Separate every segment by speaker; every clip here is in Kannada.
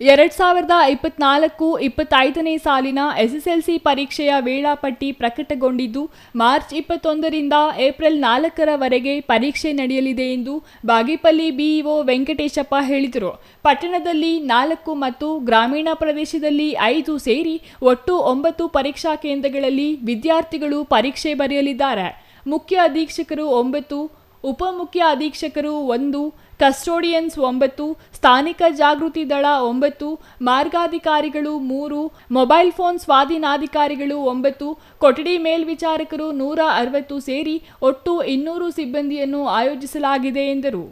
Speaker 1: ಎರಡ್ ಸಾವಿರದ ಇಪ್ಪತ್ನಾಲ್ಕು ಇಪ್ಪತ್ತೈದನೇ ಸಾಲಿನ ಎಸ್ಎಸ್ಎಲ್ಸಿ ಪರೀಕ್ಷೆಯ ವೇಳಾಪಟ್ಟಿ ಪ್ರಕಟಗೊಂಡಿದ್ದು, ಮಾರ್ಚ್ ಇಪ್ಪತ್ತೊಂದರಿಂದ ಏಪ್ರಿಲ್ ನಾಲ್ಕರವರೆಗೆ ಪರೀಕ್ಷೆ ನಡೆಯಲಿದೆ ಎಂದು ಬಾಗೇಪಲ್ಲಿ ಬಿಇಒ ವೆಂಕಟೇಶಪ್ಪ ಹೇಳಿದರು. ಪಟ್ಟಣದಲ್ಲಿ ನಾಲ್ಕು ಮತ್ತು ಗ್ರಾಮೀಣ ಪ್ರದೇಶದಲ್ಲಿ ಐದು ಸೇರಿ ಒಟ್ಟು ಒಂಬತ್ತು ಪರೀಕ್ಷಾ ಕೇಂದ್ರಗಳಲ್ಲಿ ವಿದ್ಯಾರ್ಥಿಗಳು ಪರೀಕ್ಷೆ ಬರೆಯಲಿದ್ದಾರೆ. ಮುಖ್ಯ ಅಧೀಕ್ಷಕರು ಒಂಬತ್ತು ಉಪಮುಖ್ಯ ಅಧೀಕ್ಷಕರು ಒಂದು ಕಸ್ಟೋಡಿಯನ್ಸ್ ಒಂಬತ್ತು, ಸ್ಥಾನಿಕ ಜಾಗೃತಿ ದಳ ಒಂಬತ್ತು, ಮಾರ್ಗಾಧಿಕಾರಿಗಳು ಮೂರು, ಮೊಬೈಲ್ ಫೋನ್ ಸ್ವಾಧೀನಾಧಿಕಾರಿಗಳು ಒಂಬತ್ತು, ಕೊಠಡಿ ಮೇಲ್ವಿಚಾರಕರು ನೂರ ಅರವತ್ತು ಸೇರಿ ಒಟ್ಟು ಇನ್ನೂರು ಸಿಬ್ಬಂದಿಯನ್ನು ಆಯೋಜಿಸಲಾಗಿದೆ ಎಂದರು.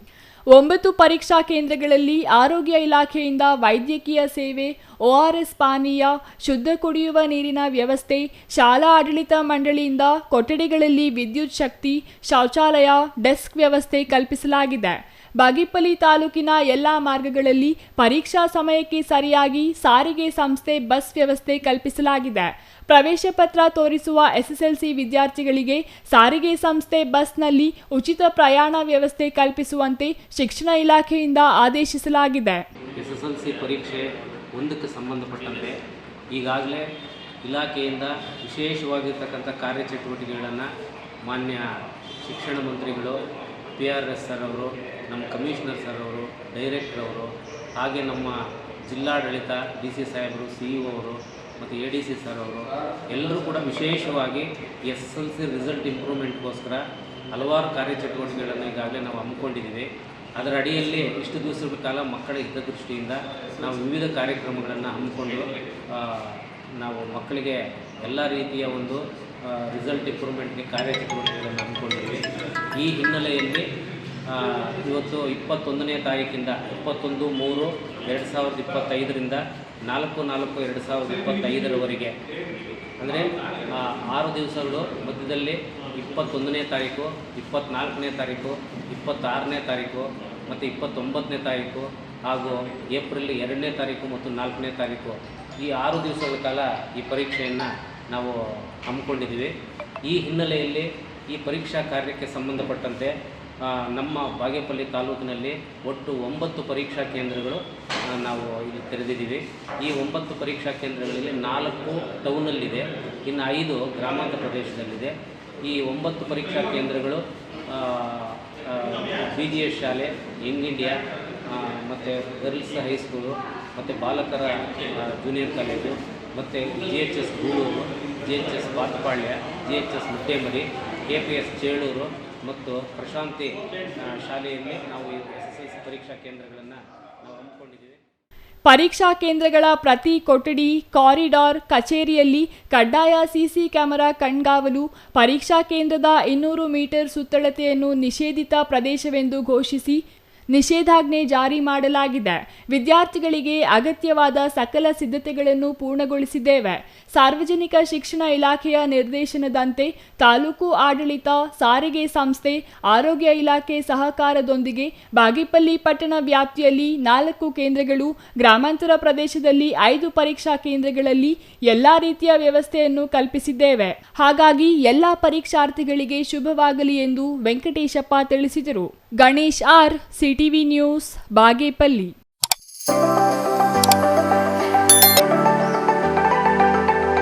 Speaker 1: ಒಂಬತ್ತು ಪರೀಕ್ಷಾ ಕೇಂದ್ರಗಳಲ್ಲಿ ಆರೋಗ್ಯ ಇಲಾಖೆಯಿಂದ ವೈದ್ಯಕೀಯ ಸೇವೆ ಒಆರ್ಎಸ್ ಪಾನೀಯ, ಶುದ್ಧ ಕುಡಿಯುವ ನೀರಿನ ವ್ಯವಸ್ಥೆ, ಶಾಲಾ ಆಡಳಿತ ಮಂಡಳಿಯಿಂದ ಕೊಠಡಿಗಳಲ್ಲಿ ವಿದ್ಯುತ್ ಶಕ್ತಿ, ಶೌಚಾಲಯ, ಡೆಸ್ಕ್ ವ್ಯವಸ್ಥೆ ಕಲ್ಪಿಸಲಾಗಿದೆ. ಬಾಗೇಪಲ್ಲಿ ತಾಲೂಕಿನ ಎಲ್ಲ ಮಾರ್ಗಗಳಲ್ಲಿ ಪರೀಕ್ಷಾ ಸಮಯಕ್ಕೆ ಸರಿಯಾಗಿ ಸಾರಿಗೆ ಸಂಸ್ಥೆ, ಬಸ್ ವ್ಯವಸ್ಥೆ ಕಲ್ಪಿಸಲಾಗಿದೆ. ಪ್ರವೇಶ ಪತ್ರ ತೋರಿಸುವ ಎಸ್ಎಸ್ಎಲ್ಸಿ ವಿದ್ಯಾರ್ಥಿಗಳಿಗೆ ಸಾರಿಗೆ ಸಂಸ್ಥೆ, ಬಸ್ನಲ್ಲಿ ಉಚಿತ ಪ್ರಯಾಣ ವ್ಯವಸ್ಥೆ ಕಲ್ಪಿಸುವಂತೆ ಶಿಕ್ಷಣ ಇಲಾಖೆಯಿಂದ ಆದೇಶಿಸಲಾಗಿದೆ.
Speaker 2: ಎಸ್ ಎಸ್ ಎಲ್ ಸಿ ಪರೀಕ್ಷೆ ಒಂದಕ್ಕೆ ಸಂಬಂಧಪಟ್ಟಂತೆ ಈಗಾಗಲೇ ಇಲಾಖೆಯಿಂದ ವಿಶೇಷವಾಗಿರ್ತಕ್ಕಂಥ ಕಾರ್ಯಚಟುವಟಿಕೆಗಳನ್ನು ಮಾನ್ಯ ಶಿಕ್ಷಣ ಮಂತ್ರಿಗಳು ಪಿ ಆರ್ ಎಸ್ ಸರ್ ಅವರು ನಮ್ಮ ಕಮಿಷನರ್ ಸರ್ ಅವರು ಡೈರೆಕ್ಟರ್ ಅವರು, ಹಾಗೆ ನಮ್ಮ ಜಿಲ್ಲಾಡಳಿತ, ಡಿ ಸಿ ಸಾಹೇಬರು, ಸಿ ಇ ಅವರು, ಮತ್ತು ಎ ಡಿ ಸಿ ಸರ್ ಅವರು ಎಲ್ಲರೂ ಕೂಡ ವಿಶೇಷವಾಗಿ ಎಸ್ ಎಲ್ ಸಿ ರಿಸಲ್ಟ್ ಇಂಪ್ರೂವ್ಮೆಂಟ್ಗೋಸ್ಕರ ಹಲವಾರು ಕಾರ್ಯಚಟುವಟಿಕೆಗಳನ್ನು ಈಗಾಗಲೇ ನಾವು ಹಮ್ಮಿಕೊಂಡಿದ್ದೀವಿ. ಅದರ ಅಡಿಯಲ್ಲಿ ಇಷ್ಟು ದಿವಸದ ಕಾಲ ಮಕ್ಕಳ ಹಿತದೃಷ್ಟಿಯಿಂದ ನಾವು ವಿವಿಧ ಕಾರ್ಯಕ್ರಮಗಳನ್ನು ಹಮ್ಮಿಕೊಂಡು ನಾವು ಮಕ್ಕಳಿಗೆ ಎಲ್ಲ ರೀತಿಯ ಒಂದು ರಿಸಲ್ಟ್ ಇಂಪ್ರೂವ್ಮೆಂಟ್ಗೆ ಕಾರ್ಯಚಟುವಟಿಕೆಗಳನ್ನು ಹಮ್ಮಿಕೊಂಡಿದ್ದೀವಿ. ಈ ಹಿನ್ನೆಲೆಯಲ್ಲಿ ಇವತ್ತು ಇಪ್ಪತ್ತೊಂದನೇ ತಾರೀಕಿಂದ ಇಪ್ಪತ್ತೊಂದು ಮೂರು, ಎರಡು ಸಾವಿರದ ಇಪ್ಪತ್ತೈದರಿಂದ ನಾಲ್ಕು ನಾಲ್ಕು, ಎರಡು ಸಾವಿರದ ಇಪ್ಪತ್ತೈದರವರೆಗೆ. ಅಂದರೆ ಆರು ದಿವಸಗಳು, ಮಧ್ಯದಲ್ಲಿ ಇಪ್ಪತ್ತೊಂದನೇ ತಾರೀಕು ಇಪ್ಪತ್ತ್ನಾಲ್ಕನೇ ತಾರೀಕು, ಇಪ್ಪತ್ತಾರನೇ ತಾರೀಕು, ಮತ್ತು ಇಪ್ಪತ್ತೊಂಬತ್ತನೇ ತಾರೀಕು, ಹಾಗೂ ಏಪ್ರಿಲ್ ಎರಡನೇ ತಾರೀಕು ಮತ್ತು ನಾಲ್ಕನೇ ತಾರೀಕು. ಈ ಆರು ದಿವಸಗಳ ಕಾಲ ಈ ಪರೀಕ್ಷೆಯನ್ನು ನಾವು ಹಮ್ಮಿಕೊಂಡಿದ್ದೀವಿ. ಈ ಹಿನ್ನೆಲೆಯಲ್ಲಿ ಈ ಪರೀಕ್ಷಾ ಕಾರ್ಯಕ್ಕೆ ಸಂಬಂಧಪಟ್ಟಂತೆ ನಮ್ಮ ಬಾಗೇಪಲ್ಲಿ ತಾಲೂಕಿನಲ್ಲಿ ಒಟ್ಟು ಒಂಬತ್ತು ಪರೀಕ್ಷಾ ಕೇಂದ್ರಗಳು ನಾವು ಇಲ್ಲಿ ತೆರೆದಿದ್ದೀವಿ. ಈ ಒಂಬತ್ತು ಪರೀಕ್ಷಾ ಕೇಂದ್ರಗಳಲ್ಲಿ ನಾಲ್ಕು ಟೌನಲ್ಲಿದೆ, ಇನ್ನು ಐದು ಗ್ರಾಮಾಂತರ ಪ್ರದೇಶದಲ್ಲಿದೆ. ಈ ಒಂಬತ್ತು ಪರೀಕ್ಷಾ ಕೇಂದ್ರಗಳು ಬಿ ಜಿ ಎಸ್ ಶಾಲೆ ಯಂಗ್ ಇಂಡಿಯಾ ಮತ್ತು ಗರ್ಲ್ಸ್ ಹೈಸ್ಕೂಲು, ಮತ್ತು ಬಾಲಕರ ಜೂನಿಯರ್ ಕಾಲೇಜು ಮತ್ತು G H S Guluru G H S Bathapalya G H S Muttemari K P S Cheluru ಮತ್ತು ಪ್ರಶಾಂತಿ ಶಾಲೆಯಲ್ಲಿ ನಾವು ಎಸ್ ಎಸ್ ಎಲ್ ಸಿ ಪರೀಕ್ಷಾ ಕೇಂದ್ರಗಳನ್ನು ನಾವು ಹಮ್ಮಿಕೊಂಡಿದ್ದೀವಿ.
Speaker 1: ಪರೀಕ್ಷಾ ಕೇಂದ್ರಗಳ ಪ್ರತಿ ಕೊಠಡಿ, ಕಾರಿಡಾರ್, ಕಚೇರಿಯಲ್ಲಿ ಕಡ್ಡಾಯ ಸಿಸಿ ಕ್ಯಾಮೆರಾ ಕಣ್ಗಾವಲು, ಪರೀಕ್ಷಾ ಕೇಂದ್ರದ ಇನ್ನೂರು ಮೀಟರ್ ಸುತ್ತಳತೆಯನ್ನು ನಿಷೇಧಿತ ಪ್ರದೇಶವೆಂದು ಘೋಷಿಸಿ ನಿಷೇಧಾಜ್ಞೆ ಜಾರಿ ಮಾಡಲಾಗಿದೆ. ವಿದ್ಯಾರ್ಥಿಗಳಿಗೆ ಅಗತ್ಯವಾದ ಸಕಲ ಸಿದ್ಧತೆಗಳನ್ನು ಪೂರ್ಣಗೊಳಿಸಿದ್ದೇವೆ. ಸಾರ್ವಜನಿಕ ಶಿಕ್ಷಣ ಇಲಾಖೆಯ ನಿರ್ದೇಶನದಂತೆ ತಾಲೂಕು ಆಡಳಿತ, ಸಾರಿಗೆ ಸಂಸ್ಥೆ, ಆರೋಗ್ಯ ಇಲಾಖೆ ಸಹಕಾರದೊಂದಿಗೆ ಬಾಗೇಪಲ್ಲಿ ಪಟ್ಟಣ ವ್ಯಾಪ್ತಿಯಲ್ಲಿ ನಾಲ್ಕು ಕೇಂದ್ರಗಳು, ಗ್ರಾಮಾಂತರ ಪ್ರದೇಶದಲ್ಲಿ ಐದು ಪರೀಕ್ಷಾ ಕೇಂದ್ರಗಳಲ್ಲಿ ಎಲ್ಲಾ ರೀತಿಯ ವ್ಯವಸ್ಥೆಯನ್ನು ಕಲ್ಪಿಸಿದ್ದೇವೆ. ಹಾಗಾಗಿ ಎಲ್ಲಾ ಪರೀಕ್ಷಾರ್ಥಿಗಳಿಗೆ ಶುಭವಾಗಲಿ ಎಂದು ವೆಂಕಟೇಶಪ್ಪ ತಿಳಿಸಿದರು. Ganesh R CTV news Bagepalli